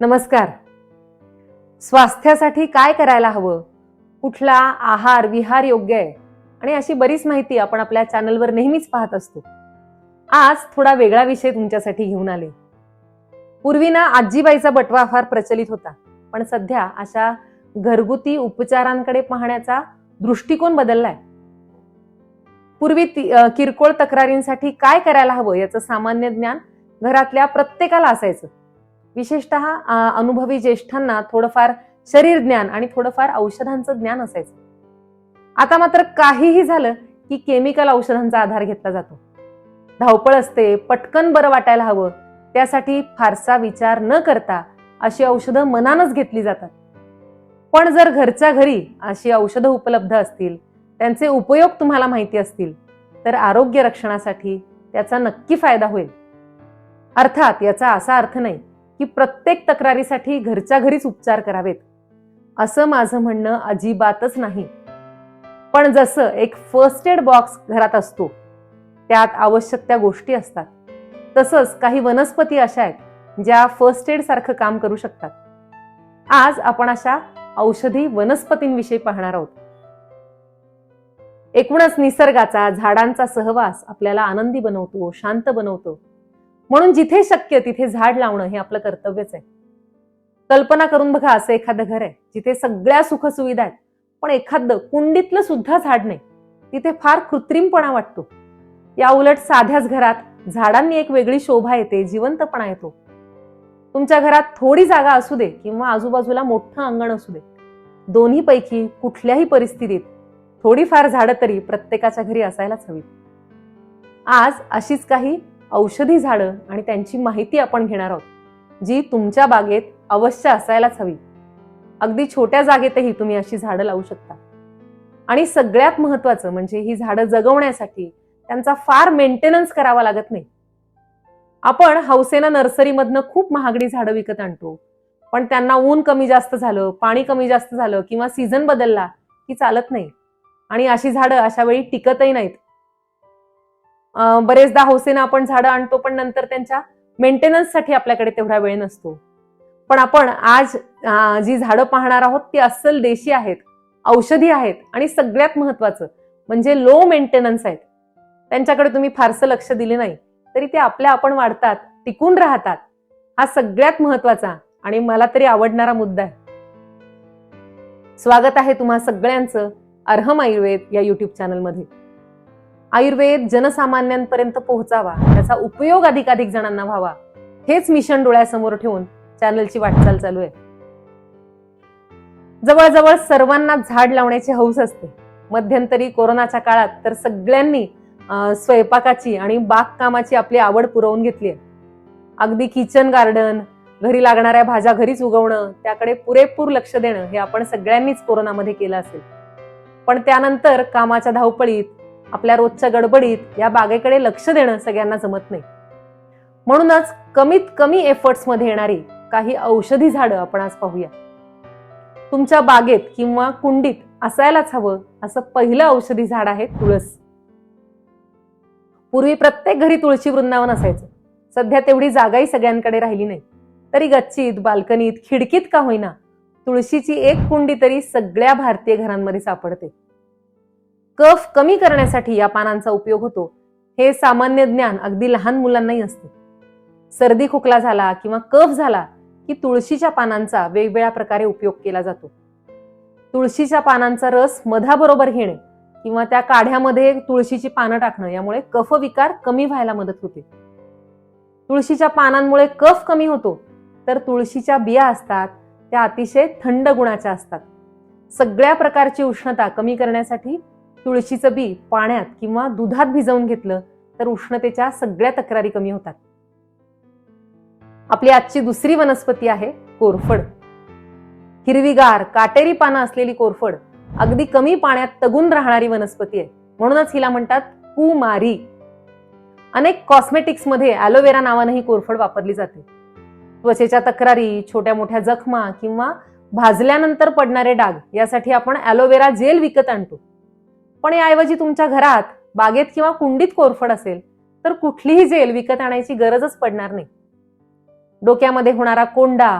नमस्कार. स्वास्थ्यासाठी काय करायला हवं? कुठला आहार विहार योग्य आहे? आणि अशी बरीच माहिती आपण आपल्या चॅनलवर नेहमीच पाहत असतो. आज थोडा वेगळा विषय तुमच्यासाठी घेऊन आले. पूर्वी ना आजीबाईचा बटवा फार प्रचलित होता. पण सध्या अशा घरगुती उपचारांकडे पाहण्याचा दृष्टिकोन बदललाय. पूर्वी किरकोळ तक्रारींसाठी काय करायला हवं याचं सामान्य ज्ञान घरातल्या प्रत्येकाला असायचं. विशेषतः अनुभवी ज्येष्ठांना थोडंफार शरीर ज्ञान आणि थोडंफार औषधांचं ज्ञान असायचं. आता मात्र काहीही झालं की केमिकल औषधांचा आधार घेतला जातो. धावपळ असते पटकन बरं वाटायला हवं त्यासाठी फारसा विचार न करता अशी औषधं मनानच घेतली जातात. पण जर घरच्या घरी अशी औषधं उपलब्ध असतील त्यांचे उपयोग तुम्हाला माहिती असतील तर आरोग्य रक्षणासाठी त्याचा नक्की फायदा होईल. अर्थात याचा असा अर्थ नाही की प्रत्येक तक्रारीसाठी घरच्या घरीच उपचार करावेत. असं माझं म्हणणं अजिबातच नाही. पण जसं एक फर्स्ट एड बॉक्स घरात असतो त्यात आवश्यक त्या गोष्टी असतात. तसंच काही वनस्पती अशा आहेत ज्या फर्स्ट एड सारखं काम करू शकतात. आज आपण अशा औषधी वनस्पतींविषयी पाहणार आहोत. एकूणच निसर्गाचा झाडांचा सहवास आपल्याला आनंदी बनवतो शांत बनवतो. म्हणून जिथे शक्य तिथे झाड लावणं हे आपलं कर्तव्यच आहे. कल्पना करून बघा असं एखादं घर आहे जिथे सगळ्या सुखसुविधा आहेत पण एखादं कुंडीतलं सुद्धा झाड नाही. तिथे फार कृत्रिमपणा वाटतो. या उलट साध्याच घरात झाडांनी एक वेगळी शोभा येते जिवंतपणा येतो. तुमच्या घरात थोडी जागा असू दे किंवा आजूबाजूला मोठं अंगण असू दे. दोन्ही पैकी कुठल्याही परिस्थितीत थोडीफार झाडं तरी प्रत्येकाच्या घरी असायलाच हवी. आज अशीच काही औषधी झाडं आणि त्यांची माहिती आपण घेणार आहोत जी तुमच्या बागेत अवश्य असायलाच हवी. अगदी छोट्या जागेतही तुम्ही अशी झाडं लावू शकता. आणि सगळ्यात महत्वाचं म्हणजे ही झाडं जगवण्यासाठी त्यांचा फार मेंटेनन्स करावा लागत नाही. आपण हौसेना नर्सरीमधनं खूप महागडी झाडं विकत आणतो पण त्यांना ऊन कमी जास्त झालं पाणी कमी जास्त झालं किंवा सीझन बदलला की चालत नाही. आणि अशी झाडं अशा वेळी टिकतही नाहीत. बरेचदा हौसेनं आपण झाडं आणतो पण नंतर त्यांच्या मेंटेनन्ससाठी आपल्याकडे तेवढा वेळ नसतो. पण आपण आज जी झाडं पाहणार आहोत ती अस्सल देशी आहेत औषधी आहेत आणि सगळ्यात महत्वाचं म्हणजे लो मेंटेनन्स आहेत. त्यांच्याकडे तुम्ही फारसं लक्ष दिले नाही तरी ते आपल्या आपण वाढतात टिकून राहतात. हा सगळ्यात महत्त्वाचा आणि मला तरी आवडणारा मुद्दा आहे. स्वागत आहे तुम्हा सगळ्यांचं अर्हम आयुर्वेद या युट्यूब चॅनलमध्ये आयुर्वेद जनसामान्यांपर्यंत पोहोचावा त्याचा उपयोग अधिकाधिक जणांना व्हावा हेच मिशन डोळ्यासमोर ठेवून चॅनलची वाटचाल चालू आहे. जवळजवळ सर्वांना झाड लावण्याची हौस असते. मध्यंतरी कोरोनाच्या काळात तर सगळ्यांनी स्वयंपाकाची आणि बागकामाची आपली आवड पुरवून घेतली आहे. अगदी किचन गार्डन घरी लागणाऱ्या भाज्या घरीच उगवणं त्याकडे पुरेपूर लक्ष देणं हे आपण सगळ्यांनीच कोरोनामध्ये केलं असेल. पण त्यानंतर कामाच्या धावपळीत आपल्या रोजच्या गडबडीत या बागेकडे लक्ष देणं सगळ्यांना जमत नाही. म्हणूनच कमीत कमी एफर्ट्समध्ये येणारी काही औषधी झाडं आपण आज पाहूया. तुमच्या बागेत किंवा कुंडीत असायलाच हवं असं पहिलं औषधी झाड आहे तुळस. पूर्वी प्रत्येक घरी तुळशी वृंदावन असायचं. सध्या तेवढी जागाही सगळ्यांकडे राहिली नाही. तरी गच्चीत बाल्कनीत खिडकीत का होईना तुळशीची एक कुंडी तरी सगळ्या भारतीय घरांमध्ये सापडते. कफ कमी करण्यासाठी या पानांचा उपयोग होतो. हे सामान्य ज्ञान अगदी लहान मुलांनाही असते. सर्दी खोकला झाला किंवा कफ झाला की तुळशीच्या पानांचा वेगवेगळ्या प्रकारे उपयोग केला जातो. तुळशीच्या पानांचा रस मधाबरोबर घेणे किंवा त्या काढ्यामध्ये तुळशीची पानं टाकणं यामुळे कफविकार कमी व्हायला मदत होते. तुळशीच्या पानांमुळे कफ कमी होतो तर तुळशीच्या बिया असतात त्या अतिशय थंड गुणाच्या असतात. सगळ्या प्रकारची उष्णता कमी करण्यासाठी तुळशीचं बी पाण्यात किंवा दुधात भिजवून घेतलं तर उष्णतेच्या सगळ्या तक्रारी कमी होतात. आपली आजची दुसरी वनस्पती आहे कोरफड. हिरवीगार काटेरी पानं असलेली कोरफड अगदी कमी पाण्यात तगून राहणारी वनस्पती आहे. म्हणूनच हिला म्हणतात कुमारी. अनेक कॉस्मेटिक्समध्ये ॲलोवेरा नावानं ही कोरफड वापरली जाते. त्वचेच्या तक्रारी छोट्या मोठ्या जखमा किंवा भाजल्यानंतर पडणारे डाग यासाठी आपण ॲलोवेरा जेल विकत आणतो. पण याऐवजी तुमच्या घरात बागेत किंवा कुंडीत कोरफड असेल तर कुठलीही जेल विकत आणायची गरजच पडणार नाही. डोक्यामध्ये होणारा कोंडा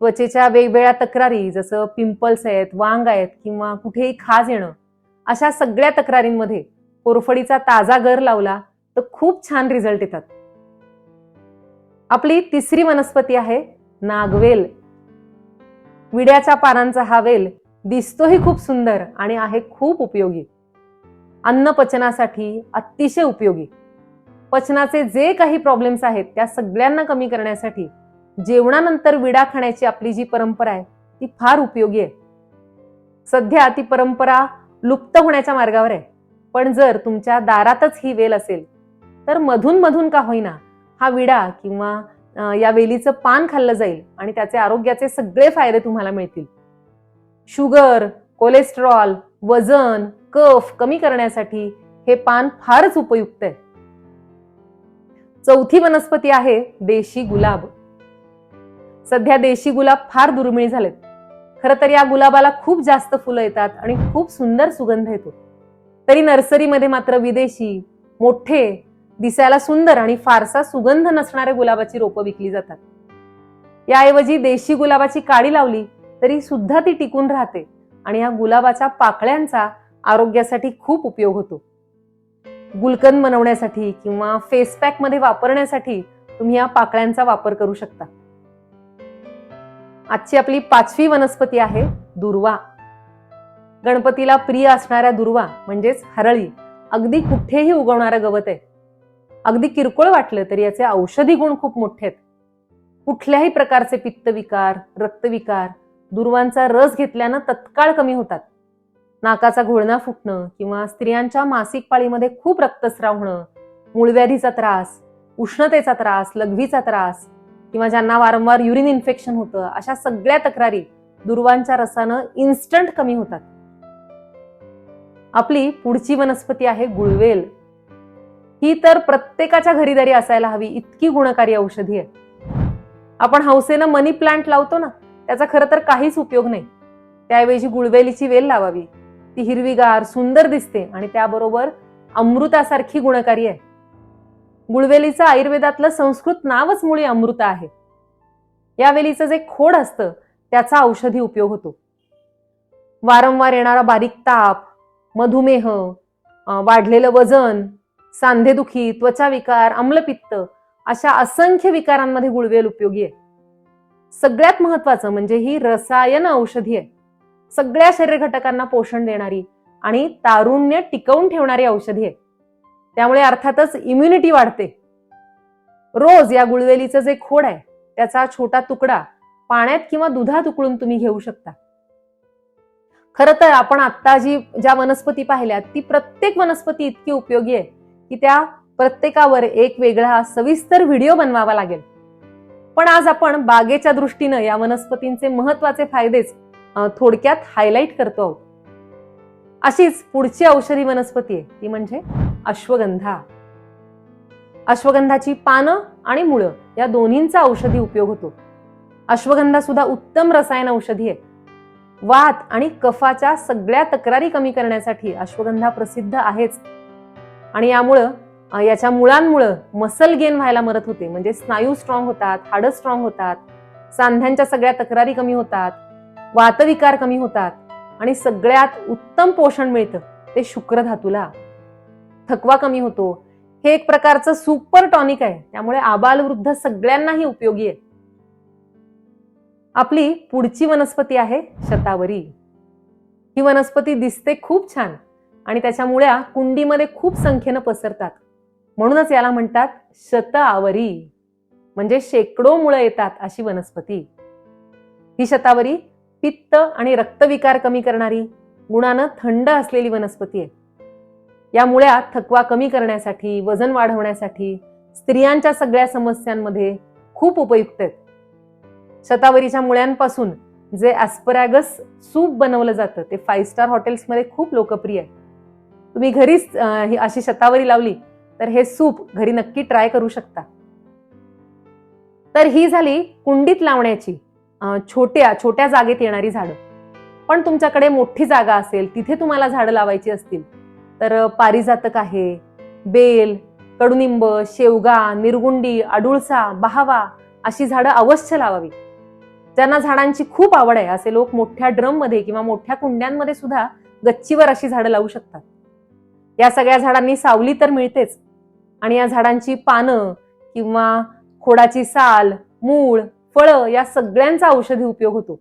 त्वचेच्या वेगवेगळ्या तक्रारी जसं पिंपल्स आहेत वांग आहेत किंवा कुठेही खाज येणं अशा सगळ्या तक्रारींमध्ये कोरफडीचा ताजा गर लावला तर खूप छान रिझल्ट येतात. आपली तिसरी वनस्पती आहे नागवेल. विड्याच्या पानांचा हा वेल दिसतोही खूप सुंदर आणि आहे खूप उपयोगी. अन्न पचनासाठी अतिशय उपयोगी. पचनाचे जे काही प्रॉब्लेम्स आहेत त्या सगळ्यांना कमी करण्यासाठी जेवणानंतर विडा खाण्याची आपली जी परंपरा आहे ती फार उपयोगी आहे. सध्या ती परंपरा लुप्त होण्याच्या मार्गावर आहे. पण जर तुमच्या दारातच ही वेल असेल तर मधून मधून का होईना हा विडा किंवा या वेलीचं पान खाल्लं जाईल आणि त्याचे आरोग्याचे सगळे फायदे तुम्हाला मिळतील. शुगर कोलेस्ट्रॉल वजन कफ कमी करण्यासाठी हे पान फारच उपयुक्त आहे. चौथी वनस्पती आहे देशी गुलाब. सध्या देशी गुलाब फार दुर्मिळ झालेत. खर तर या गुलाबाला खूप जास्त फुलं येतात आणि खूप सुंदर सुगंध येतो. तरी नर्सरीमध्ये मात्र विदेशी मोठे दिसायला सुंदर आणि फारसा सुगंध नसणाऱ्या गुलाबाची रोपं विकली जातात. याऐवजी देशी गुलाबाची काडी लावली तरी सुद्धा ती टिकून राहते. आणि या गुलाबाच्या पाकळ्यांचा आरोग्यासाठी खूप उपयोग होतो. गुलकंद बनवण्यासाठी किंवा फेस पॅकमध्ये वापरण्यासाठी तुम्ही या पाकळ्यांचा वापर करू शकता. आजची आपली पाचवी वनस्पती आहे दुर्वा. गणपतीला प्रिय असणाऱ्या दुर्वा म्हणजेच हरळी अगदी कुठेही उगवणारं गवत आहे. अगदी किरकोळ वाटलं तरी याचे औषधी गुण खूप मोठे आहेत. कुठल्याही प्रकारचे पित्तविकार रक्तविकार दुर्वांचा रस घेतल्यानं तत्काळ कमी होतात. नाकाचा घोळणा फुटणं किंवा स्त्रियांच्या मासिक पाळीमध्ये खूप रक्तस्राव होणं मूळव्याधीचा त्रास उष्णतेचा त्रास लघवीचा त्रास किंवा ज्यांना वारंवार युरिन इन्फेक्शन होतं अशा सगळ्या तक्रारी दुर्वांच्या रसानं इन्स्टंट कमी होतात. आपली पुढची वनस्पती आहे गुळवेल. ही तर प्रत्येकाच्या घरीदारी असायला हवी इतकी गुणकारी औषधी आहे. आपण हौसेनं मनी प्लांट लावतो ना त्याचा खरं तर काहीच उपयोग नाही. त्याऐवजी गुळवेलीची वेल लावावी. ती हिरवीगार सुंदर दिसते आणि त्याबरोबर अमृतासारखी गुणकारी आहे. गुळवेलीचं आयुर्वेदातलं संस्कृत नावच मुळी अमृत आहे. या वेलीचं जे खोड असतं त्याचा औषधी उपयोग होतो. वारंवार येणारा बारीक ताप मधुमेह वाढलेलं वजन सांधेदुखी त्वचा विकार अम्लपित्त अशा असंख्य विकारांमध्ये गुळवेल उपयोगी आहे. सगळ्यात महत्वाचं म्हणजे ही रसायन औषधी आहे. सगळ्या शरीर घटकांना पोषण देणारी आणि तारुण्य टिकवून ठेवणारी औषधी आहे. त्यामुळे अर्थातच इम्युनिटी वाढते. रोज या गुळवेलीचं जे खोड आहे त्याचा छोटा तुकडा पाण्यात किंवा दुधात उकळून तुम्ही घेऊ शकता. खरं तर आपण आता जी ज्या वनस्पती पाहिल्या ती प्रत्येक वनस्पती इतकी उपयोगी आहे की त्या प्रत्येकावर एक वेगळा सविस्तर व्हिडिओ बनवावा लागेल. पण आज आपण बागेच्या दृष्टीनं या वनस्पतींचे महत्त्वाचे फायदेच थोडक्यात हायलाईट करतो आहोत. अशीच पुढची औषधी वनस्पती आहे ती म्हणजे अश्वगंधा. अश्वगंधाची पानं आणि मुळं या दोन्हींचा औषधी उपयोग होतो. अश्वगंधा सुद्धा उत्तम रसायन औषधी आहे. वात आणि कफाच्या सगळ्या तक्रारी कमी करण्यासाठी अश्वगंधा प्रसिद्ध आहेच. आणि यामुळं याच्या मुळांमुळं मसल गेन व्हायला मदत होते. म्हणजे स्नायू स्ट्रॉंग होतात हाडं स्ट्रॉंग होतात सांध्यांच्या सगळ्या तक्रारी कमी होतात वातविकार कमी होतात आणि सगळ्यात उत्तम पोषण मिळतं ते शुक्र धातूला थकवा कमी होतो. हे एक प्रकारचं सुपर टॉनिक आहे. त्यामुळे आबालवृद्ध सगळ्यांनाही उपयोगी आहे. आपली पुढची वनस्पती आहे शतावरी. ही वनस्पती दिसते खूप छान आणि त्याच्या मुळ्या कुंडीमध्ये खूप संख्येनं पसरतात. म्हणूनच याला म्हणतात शतआवरी म्हणजे शेकडो मुळं येतात अशी वनस्पती. ही शतावरी पित्त आणि रक्तविकार कमी करणारी गुणानं थंड असलेली वनस्पती आहे. या मुळ्या थकवा कमी करण्यासाठी वजन वाढवण्यासाठी स्त्रियांच्या सगळ्या समस्यांमध्ये खूप उपयुक्त आहेत. शतावरीच्या मुळ्यांपासून जे ॲस्परॅगस सूप बनवलं जातं ते फाईव्ह स्टार हॉटेल्समध्ये खूप लोकप्रिय आहे. तुम्ही घरीच ही अशी शतावरी लावली तर हे सूप घरी नक्की ट्राय करू शकता. तर ही झाली कुंडीत लावण्याची छोट्या छोट्या जागेत येणारी झाडं. पण तुमच्याकडे मोठी जागा असेल तिथे तुम्हाला झाडं लावायची असतील तर पारिजातक आहे बेल कडुनिंब शेवगा निरगुंडी अडुळसा बहावा अशी झाडं अवश्य लावावी. ज्यांना झाडांची खूप आवड आहे असे लोक मोठ्या ड्रममध्ये किंवा मोठ्या कुंड्यांमध्ये सुद्धा गच्चीवर अशी झाडं लावू शकतात. या सगळ्या झाडांनी सावली तर मिळतेच आणि या झाडांची पानं किंवा खोडाची साल मूळ फळं या सगळ्यांचा औषधी उपयोग होतो.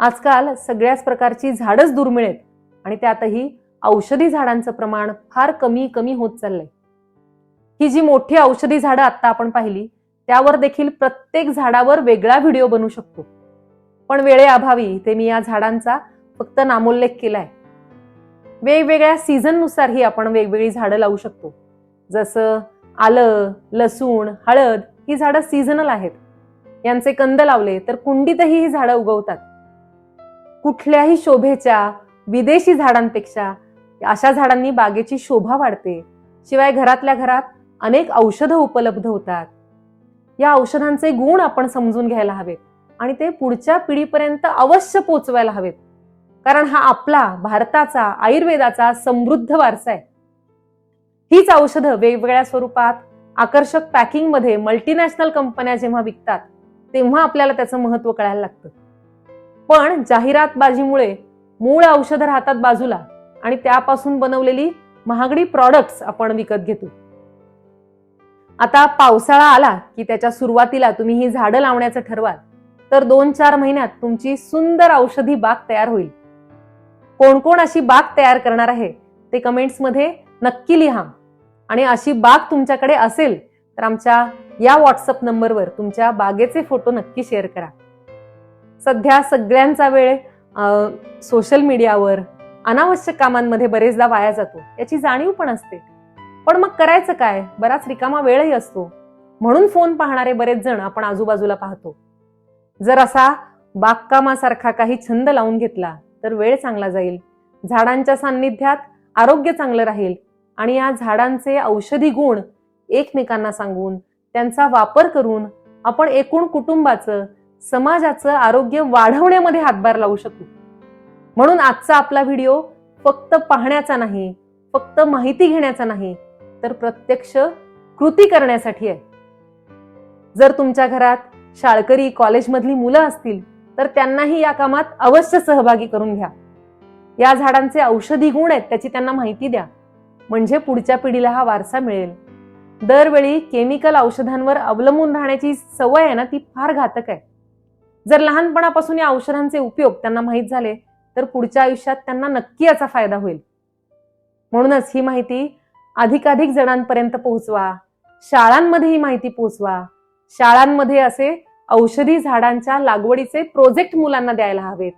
आजकाल सगळ्याच प्रकारची झाडच दुर्मिळ आहेत आणि त्यातही औषधी झाडांचं प्रमाण फार कमी कमी होत चाललंय. ही जी मोठी औषधी झाडं आत्ता आपण पाहिली त्यावर देखील प्रत्येक झाडावर वेगळा व्हिडिओ बनवू शकतो. पण वेळेअभावी ते मी या झाडांचा फक्त नामोल्लेख केलाय. वेगवेगळ्या सीझननुसारही आपण वेगवेगळी झाडं लावू शकतो. जसं आलं लसूण हळद ही झाडं सीझनल आहेत. यांचे कंद लावले तर कुंडीतही ही झाडं उगवतात. कुठल्याही शोभेच्या विदेशी झाडांपेक्षा अशा झाडांनी बागेची शोभा वाढते. शिवाय घरातल्या घरात अनेक औषधं उपलब्ध होतात. या औषधांचे गुण आपण समजून घ्यायला हवेत आणि ते पुढच्या पिढीपर्यंत अवश्य पोचवायला हवेत. कारण हा आपला भारताचा आयुर्वेदाचा समृद्ध वारसा आहे. हीच औषधं वेगवेगळ्या स्वरूपात आकर्षक पॅकिंगमध्ये मल्टीनॅशनल कंपन्या जेव्हा विकतात तेव्हा आपल्याला त्याचं महत्त्व कळायला लागतं. पण जाहिरातबाजीमुळे मूळ औषधं राहतात बाजूला आणि त्यापासून बनवलेली महागडी प्रॉडक्ट्स आपण विकत घेतो. आता पावसाळा आला की त्याच्या सुरुवातीला तुम्ही ही झाडं लावण्याचं ठरवाल तर दोन चार महिन्यात तुमची सुंदर औषधी बाग तयार होईल. कोण कोण अशी बाग तयार करणार आहे ते कमेंट्समध्ये नक्की लिहा. आणि अशी बाग तुमच्याकडे असेल तर आमच्या या व्हॉट्सअप नंबरवर तुमच्या बागेचे फोटो नक्की शेअर करा. सध्या सगळ्यांचा वेळ सोशल मीडियावर अनावश्यक कामांमध्ये बरेचदा वाया जातो याची जाणीव पण असते. पण मग करायचं काय? बराच रिकामा वेळही असतो. म्हणून फोन पाहणारे बरेच जण आपण आजूबाजूला पाहतो. जर असा बागकामासारखा काही छंद लावून घेतला तर वेळ चांगला जाईल. झाडांच्या सान्निध्यात आरोग्य चांगलं राहील. आणि या झाडांचे औषधी गुण एकमेकांना सांगून त्यांचा वापर करून आपण एकूण कुटुंबाचं समाजाचं आरोग्य वाढवण्यामध्ये हातभार लावू शकू. म्हणून आजचा आपला व्हिडिओ फक्त पाहण्याचा नाही फक्त माहिती घेण्याचा नाही तर प्रत्यक्ष कृती करण्यासाठी आहे. जर तुमच्या घरात शाळकरी कॉलेजमधली मुलं असतील तर त्यांनाही या कामात अवश्य सहभागी करून घ्या. या झाडांचे औषधी गुण आहेत त्याची त्यांना माहिती द्या. म्हणजे पुढच्या पिढीला हा वारसा मिळेल. दरवेळी केमिकल औषधांवर अवलंबून राहण्याची सवय आहे ना ती फार घातक आहे. जर लहानपणापासून या औषधांचे उपयोग त्यांना माहीत झाले तर पुढच्या आयुष्यात त्यांना नक्की याचा फायदा होईल. म्हणूनच ही माहिती अधिकाधिक जणांपर्यंत पोहोचवा. शाळांमध्ये ही माहिती पोहोचवा. शाळांमध्ये असे औषधी झाडांच्या लागवडीचे प्रोजेक्ट मुलांना द्यायला हवेत.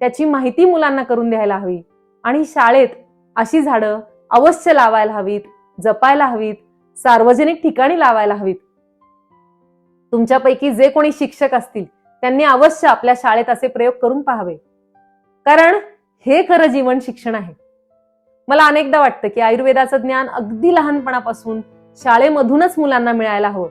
त्याची माहिती मुलांना करून द्यायला हवी. आणि शाळेत अशी झाडं अवश्य लावायला हवीत जपायला हवीत सार्वजनिक ठिकाणी लावायला हवीत. तुमच्यापैकी जे कोणी शिक्षक असतील त्यांनी अवश्य आपल्या शाळेत असे प्रयोग करून पाहावे. कारण हे खरं जीवन शिक्षण आहे. मला अनेकदा वाटतं की आयुर्वेदाचं ज्ञान अगदी लहानपणापासून शाळेमधूनच मुलांना मिळायला हवं.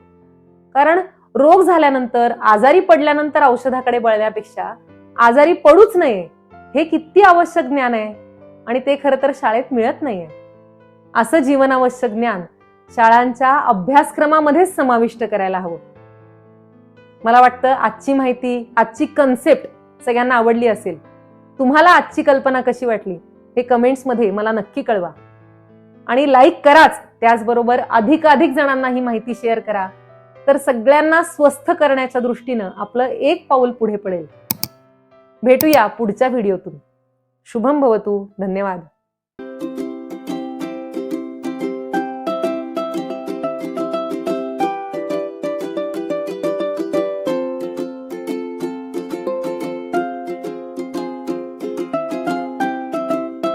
कारण रोग झाल्यानंतर आजारी पडल्यानंतर औषधाकडे बळण्यापेक्षा आजारी पडूच नये हे किती आवश्यक ज्ञान आहे. आणि ते खरं तर शाळेत मिळत नाहीये. असं जीवनावश्यक ज्ञान शाळांच्या अभ्यासक्रमामध्येच समाविष्ट करायला हवं. मला वाटतं आजची माहिती आजची कन्सेप्ट सगळ्यांना आवडली असेल. तुम्हाला आजची कल्पना कशी वाटली हे कमेंट्समध्ये मला नक्की कळवा. आणि लाईक कराच त्याचबरोबर अधिकाधिक जणांना ही माहिती शेअर करा. तर सगळ्यांना स्वस्थ करण्याच्या दृष्टीनं आपलं एक पाऊल पुढे पडेल. भेटूया पुढच्या व्हिडिओतून शुभम भवतू धन्यवाद.